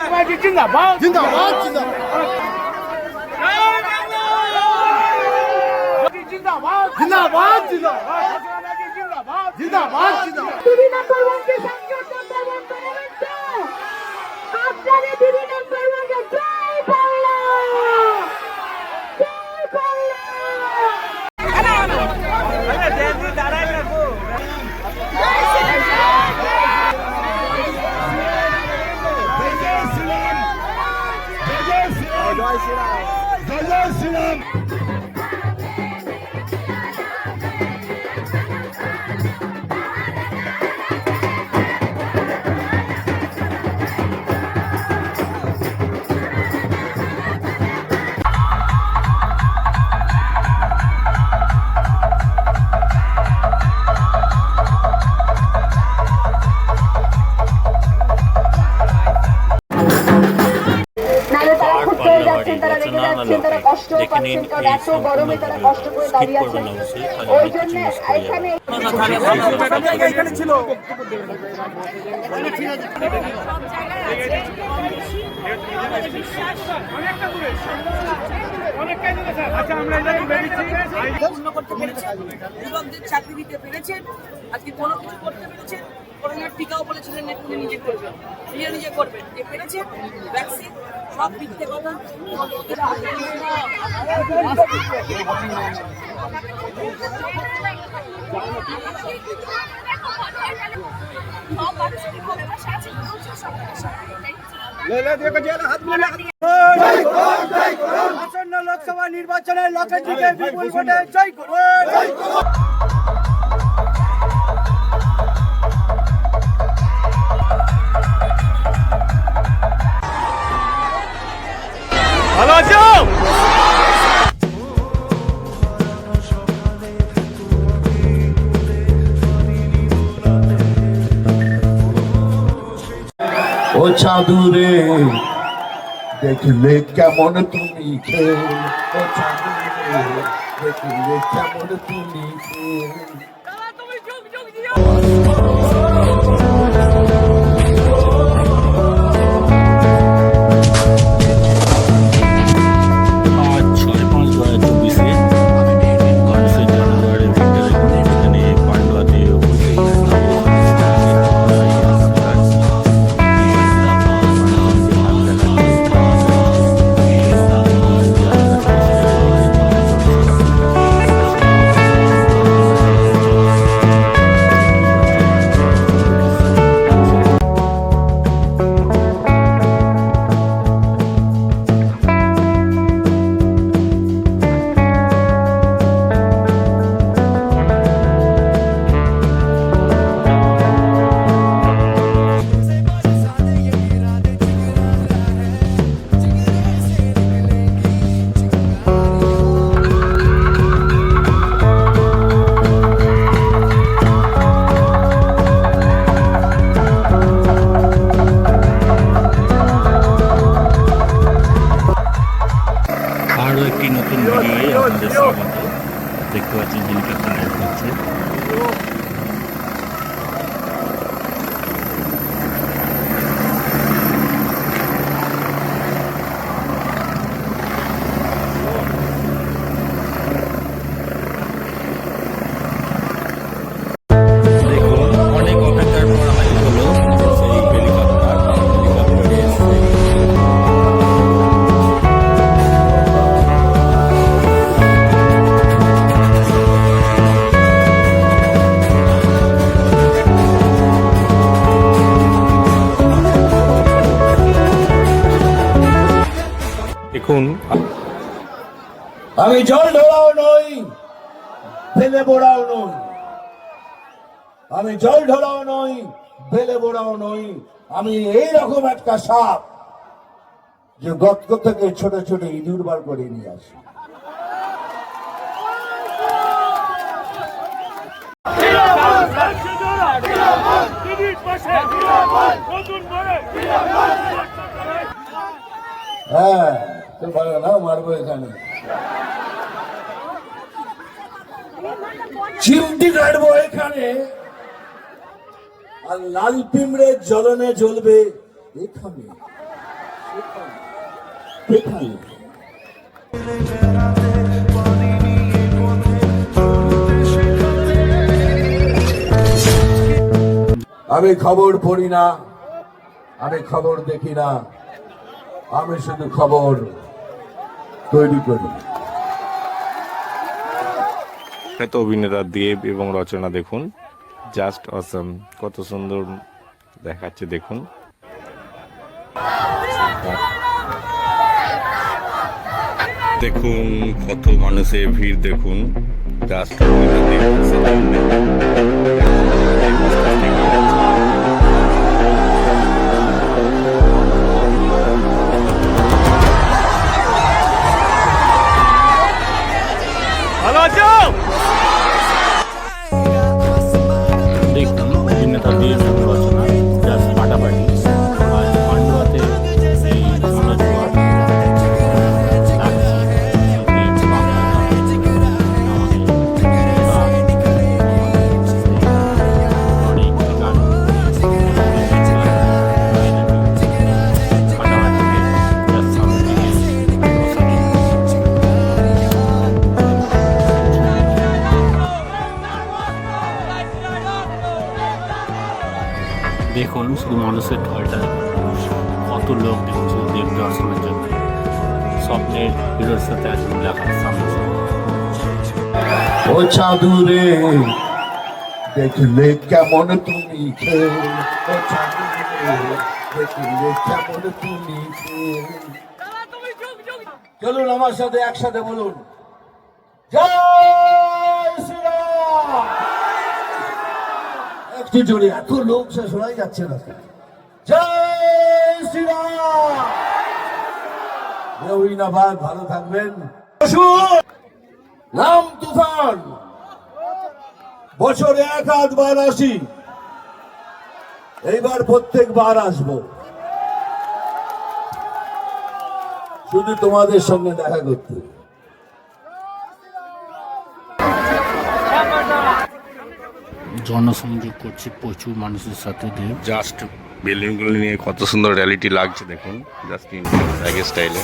জিন্দাবাদ জিন্দাবাদ জিন্দাবাদ জিন্দাবাদ জিন্দাবাদ জিন্দাবাদ জিন্দাবাদ আপনাদের বিভিন্ন জয় বাংলা! Sinan! Zafer Sinan! করছেন কারণ এত গরমে তারা কষ্ট করে দাঁড়িয়ে আছেন ওই জন্য এখানে ছিল আজকে কোনো কিছু করতে পেরেছেন? করোনার টিকাও বলেছিলেন উনি নিজে করবেন নিজে নিজে করবেন যে পেরেছেন ভ্যাকসিন সব মিথ্যে কথা। আসন্ন লোকসভা নির্বাচনে লকেটজিকে বিপুল ভোটে জয় করুন ভালো আছো? ও চাঁদুরে দেখলে কেমন তুমি খেয়ে? ও চাঁদুরে দেখলে কেমন তুমি খেয়ে? আমি জল ঢোড়াও নই, বেলে বোড়াও নই। আমি জল ঢোড়াও নই, বেলে বোড়াও নই। আমি এই রকম একটা সাপ যে গর্ত থেকে ছোট ছোট ইঁদুর বার করে নিয়ে আসি। হ্যাঁ তো ভালো না মারবো এখানে। চিমটি কাটবো এখানে। আর লাল পিমড়ে জ্বলনে জ্বলবে এখানে। কোথায় আমি খবর পড়ি না, আমি খবর দেখি না, আমি শুধু খবর তৈরি করি। তো অভিনেতা দেব এবং রচনা দেখুন। Just awesome. কত সুন্দর দেখাচ্ছে, দেখুন। দেখুন কত মানুষের ভিড়, দেখুন। জাস্ট দেখুন ও চাঁদুরে দেখলে কেমন তুমি ও চাঁদুরে দেখলে কেমন তুমি চলুন আমার সাথে একসাথে বলুন। জয় শ্রীরাম! একটু জোরে এত লোক সে শোনাই যাচ্ছে না। জয় শ্রীরাম! রবীন্দ্রনাথ ভালো থাকবেন। নাম তুফান। বছরে এক আধবার আসি। এইবার প্রত্যেকবার আসব। শুধু তোমাদের সঙ্গে দেখা করতে। জনসংযোগ করছে প্রচুর মানুষের সাথে দেব জাস্ট বেলুনগুলো নিয়ে কত সুন্দর রিয়ালিটি লাগছে দেখুন জাস্ট স্টাইলে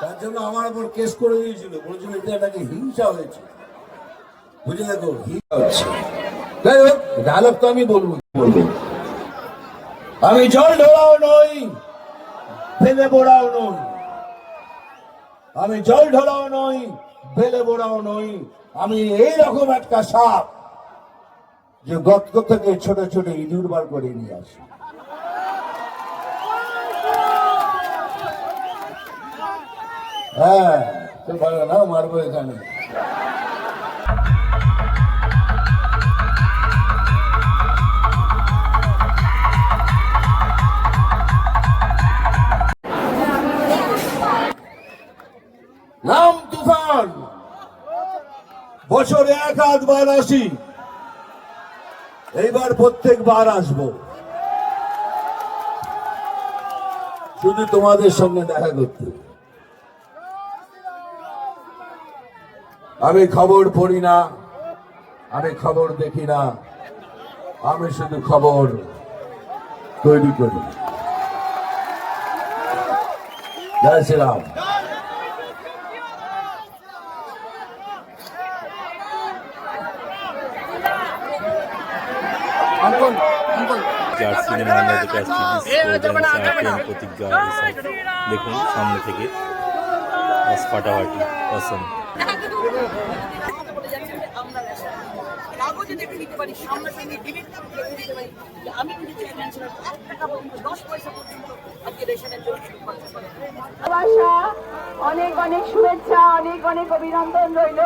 তার জন্য আমার উপর কেস করে দিয়েছিল। বলেছিল এটা নাকি হিংসা হয়েছে। বুঝে দেখো হিংসা হচ্ছে। যাই হোক ডায়লগ তো আমি বলব বলব। আমি জল ঢোলাও নই ফেলে বোড়াও নই। আমি জল ঢোড়াও নই ফেলে বোড়াও নই। আমি এই রকম একটা সাপ যে গর্ত থেকে ছোট ছোট ইঁদুর বার করে নিয়ে আসি। হ্যাঁ মারবো এখানে। নাম তুফান। বছরে এক আধবার আসি। এইবার প্রত্যেকবার আসব। শুধু তোমাদের সঙ্গে দেখা করতে। আমি খবর পড়ি না। আমি খবর দেখি না। আমি শুধু খবর তৈরি করি। জয় যার সিনেমা কাছে প্রেম প্রতিজ্ঞা দেখুন সামনে থেকে। বাস ফাটাফাটি অনেক অনেক শুভেচ্ছা, অনেক অনেক অভিনন্দন রইল।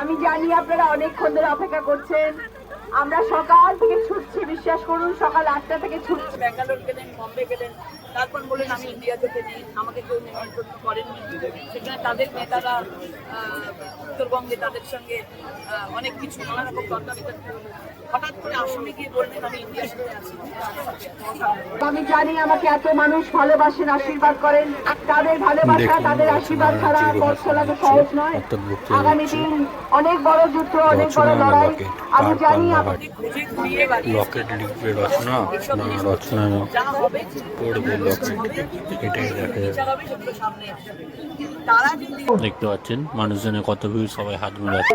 আমি জানি আপনারা অনেকক্ষণ ধরে অপেক্ষা করছেন। আমরা সকাল থেকে ছুটছি, বিশ্বাস করুন, সকাল আটটা থেকে ছুটছি ব্যাঙ্গালোর গেলেন, বম্বে গেলেন, তারপর বললেন, আমি ইন্ডিয়া যেতে নেই, আমাকে কেউ নিমন্ত্রণ করেননি সেখানে তাদের নেতারা উত্তরবঙ্গে তাদের সঙ্গে অনেক কিছু, নানা রকম হলো। হঠাৎ করে আসামে গিয়ে বললেন আমি ইন্ডিয়ার সাথে আছি। আমি জানি আমাকে এত মানুষ ভালোবাসেন আশীর্বাদ করেন। তাদের ভালোবাসা তাদের আশীর্বাদ ছাড়া পথ তো সহজ নয়। আগামী দিন অনেক বড় যুদ্ধ অনেক বড় লড়াই। আমি জানি পাল্লা আমার বাড়ি খুঁজে ঘুরিয়ে লকেট লিখবে রচনা না রচনা পড়বে লকেট এটাই দেখা যাবে বিচার হবে সেগুলো সামনে আসবে। কিন্তু তারা যদি দেখতে পাচ্ছেন মানুষজনের কত ভিড় সবাই হাত মেলাচ্ছে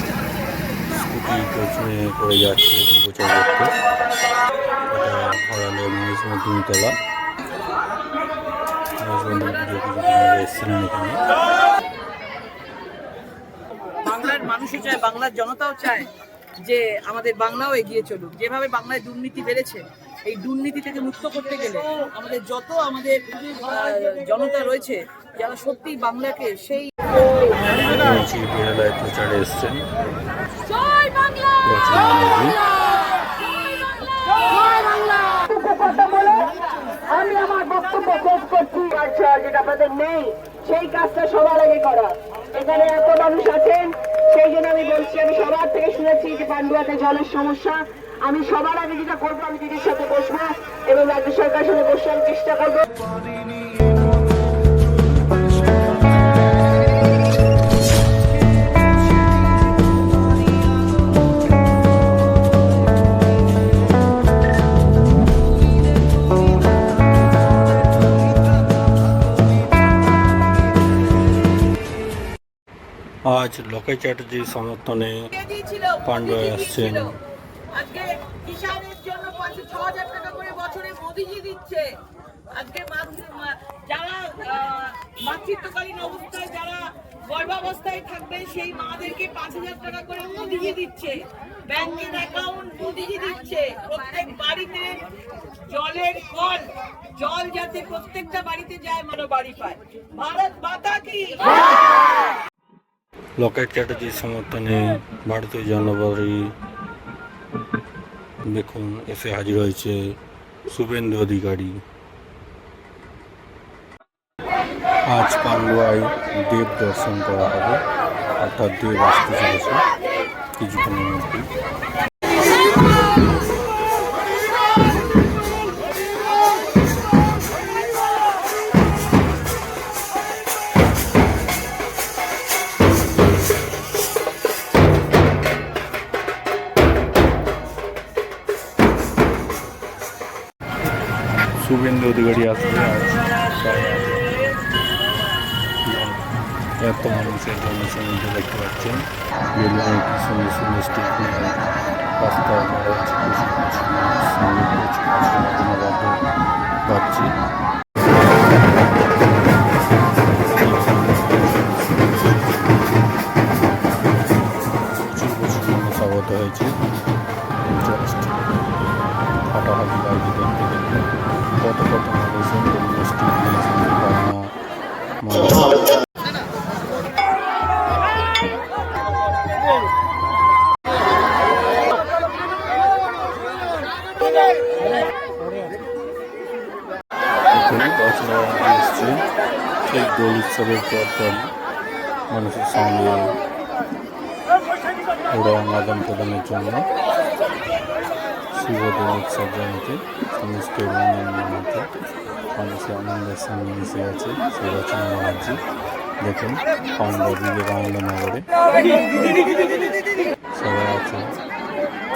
করে যাচ্ছে দেখুন প্রচার করতে। এটা হরালে মহেশ মধ্যমতলা মহেশ মধ্যম পুজো এসেছিলেন এখানে। বাংলার মানুষও চায় বাংলার জনতাও চায় যে আমাদের বাংলাও এগিয়ে চলুক। যেভাবে বাংলায় দুর্নীতি বেড়েছে এই দুর্নীতি থেকে মুক্ত করতে গেলে আমাদের যত আমাদের জনতা রয়েছে যারা সত্যি বাংলাকে সেই বেহালায় প্রচারে এসছেন রচনা ব্যানার্জি কথা বলে আমি আমার বক্তব্য শেষ করছি যেটা আপনাদের নেই সেই কাজটা সবার আগে করা এখানে এত মানুষ আছেন সেই জন্য আমি বলছি আমি সবার থেকে শুনেছি যে পান্ডুয়াতে জলের সমস্যা আমি সবার আগে যেটা করব, আমি দিদির সাথে বসবো এবং রাজ্য সরকারের সাথে বসে আমি চেষ্টা করব। আজ লোকে চ্যাটার্জির সমর্থনে মোদিজি আসছেন। আজকে জন্য পাঁচশো ছ হাজার টাকা করে বছরে দিচ্ছে। আজকে যারা অবস্থায় যারা গর্ভাবস্থায় থাকবে, সেই মাদেরকে পাঁচ হাজার টাকা করে দিচ্ছে। অ্যাকাউন্ট দিচ্ছে। প্রত্যেক বাড়িতে জলের কল, জল যাতে প্রত্যেকটা বাড়িতে যায় মনো বাড়ি পায়। ভারত মাতা কি? লকেট চ্যাটার্জির সমর্থনে ভারতীয় জনতা পার্টি দেখুন, এসে হাজির হয়েছে শুভেন্দু অধিকারী। আজ পান্ডুয়ায় দেব দর্শন করা হবে, অর্থাৎ দেব আসতে চলেছে কিছুক্ষণের মধ্যেই। দেখতে পাচ্ছেন। বেলুনে কি সুন্দর নতুন পাচ্ছি আগত হয়েছে। জাস্ট কত কত মানুষজন স্টিক উৎসবের পর পর মানুষের সঙ্গে রং আদান প্রদানের জন্য শুভ দোল উৎসব জানাতে সমস্ত মতো মানুষের আনন্দের সঙ্গে মিশে আছে সেই রচনা ব্যানার্জি দেখুন পান্ডা বিবেকানন্দ নগরে সবাই আছে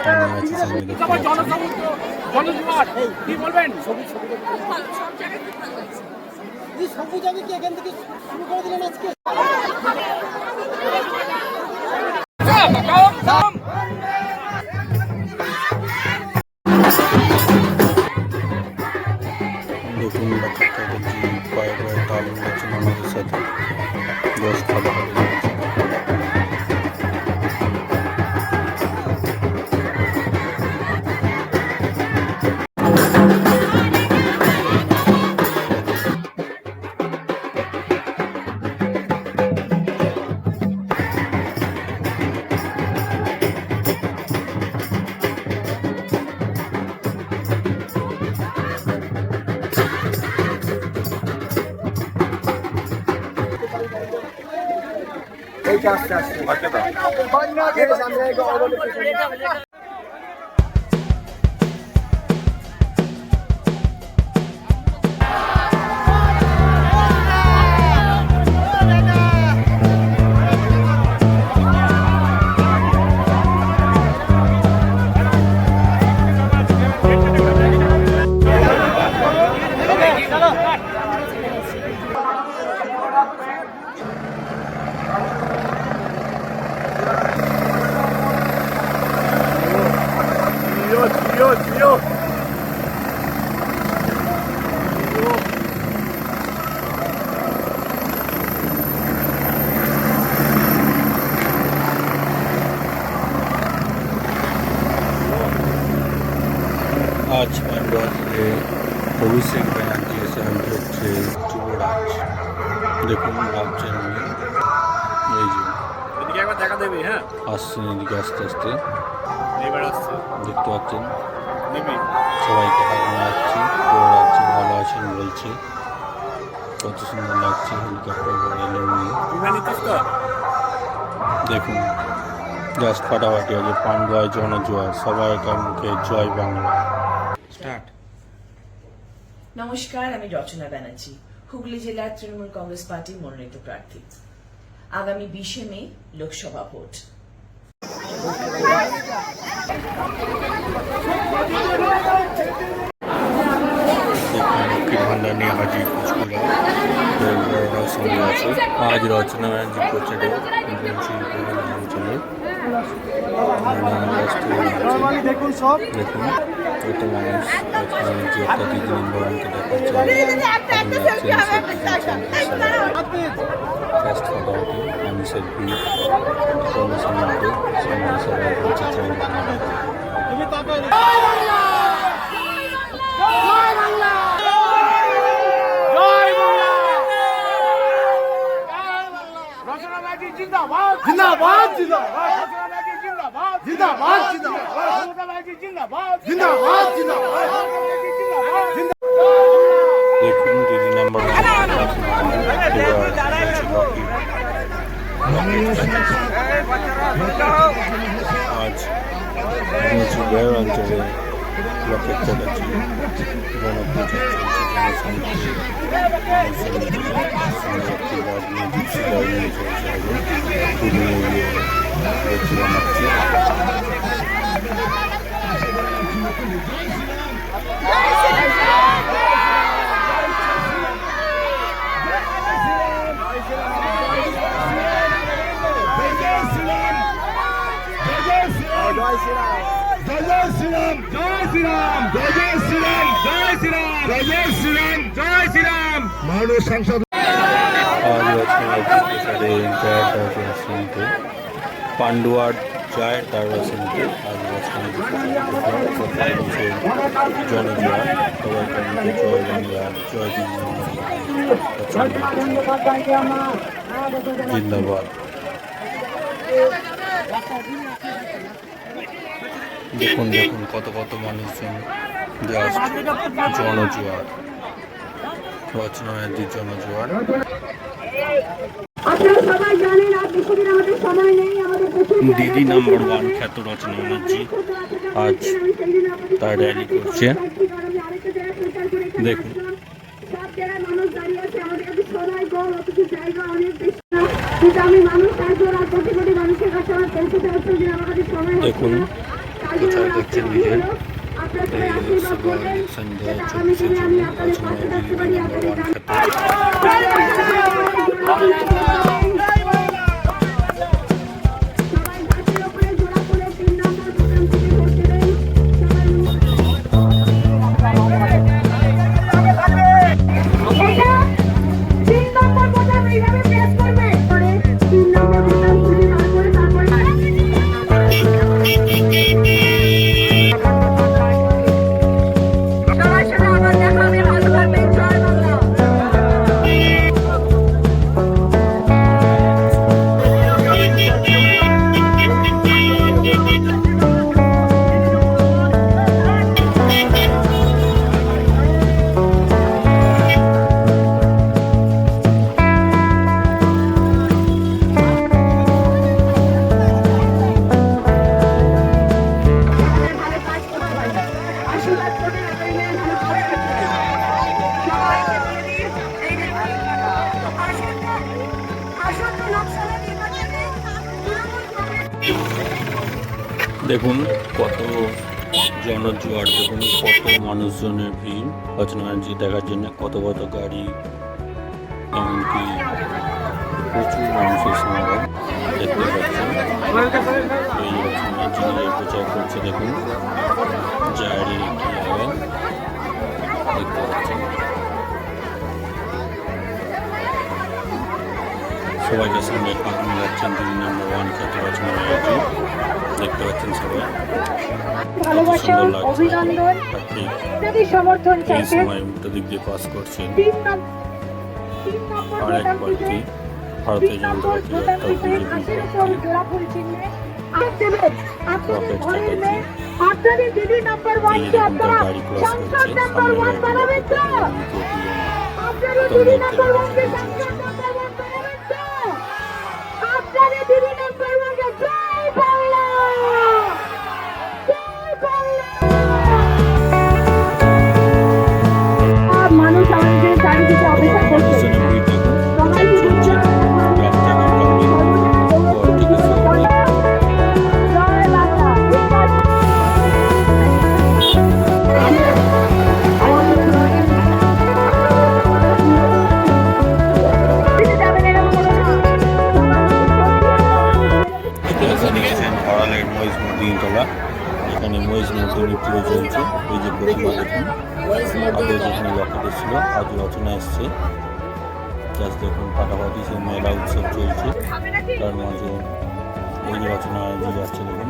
আমি আছি সঙ্গে দেখতে পাচ্ছি সাথে আজ কত সুন্দর লাগছে হেলিকপ্টার দেখুন জাস্ট ফাটাফাটি আছে পান্ডুয়ায় জনজোয়ার সবাইকার মুখে জয় বাংলা। স্টার্ট নমস্কার আমি রচনা ব্যানার্জি হুগলি জেলার তৃণমূল কংগ্রেস পার্টির মনোনীত প্রার্থী। আগামী বিশে মে লোকসভা ভোট। ভান্ডার নিয়ে হাজির কুচকুড়া। সঙ্গে আছে। আজ রচনা ব্যানার্জি অঞ্চলে দেখুন সব। দেখুন কত মানুষ রচনা ব্যানার্জি একটা দিদি সবাই বাংলা জিন্দাবাদ জিন্দাবাদ। জিন্দাবাদ। জিন্দাবাদ জিন্দাবাদ জিন্দাবাদ। দেখুন দিদি নাম্বার আজ মুন্সিপাল অঞ্চলে রকেট চলেছে গণপ্রচার Guys, get out. নিয়ে চলছে আগে তুলে নিয়ে দেখতে বানাচ্ছে আজ রচনাটি প্রচারে জয় সিংকে পান্ডুয়ার জয় দর্শন সিংকে জয় বাংলা জয় জিন্দাবাদ দেখুন দেখুন কত কত মানুষজন জাস্ট জনজোয়ার। রচনা ব্যানার্জির জনজোয়ার। দিদি নাম্বার ওয়ান খ্যাত রচনা ব্যানার্জি আজ তার র্যালি করছে। দেখুন। দেখুন, প্রচার করছেন আশীর্বাদ লোকসভা ইলেকশন রচনা দেখার জন্য কত কত গাড়ি, এমনকি প্রচুর মানুষের সমাগম দেখতে পাচ্ছেন। এই ব্যানার্জি প্রচার করছে, দেখুন। জারি কি হবে? দেখতে পাচ্ছেন। সবাইকে সঙ্গে হাত মিলাচ্ছেন দুই নম্বর ওয়ান খ্যাতি রচনা ব্যানার্জি দেখতে পাচ্ছেন সবাই। ভালোবাসা অভিনন্দন ইত্যাদি সমর্থন এই সময় উল্টো দিক দিয়ে পাস করছেন। তিন নম- তিন নম্বর আর এক প্রার্থী ভারতীয় জনতা পার্টি বিজেপি আপনাদের দিদি নাম্বার রকম তার আপনারা সংসদ নাম্বার ওয়ান বানাবেন তো। আপনাদের দিদি নাম্বার কেন ওয়ানকে মহিষ মদিনী পুজো চলছে। এই যে প্রতিমা দেখুন। আগে যেখানে লকেটে ছিল, আজ রচনা এসছে। জাস্ট দেখুন পাটাপাটি সে মেলা উৎসব চলছে। তার মাঝে এই যে রচনা এগিয়ে যাচ্ছে দেখুন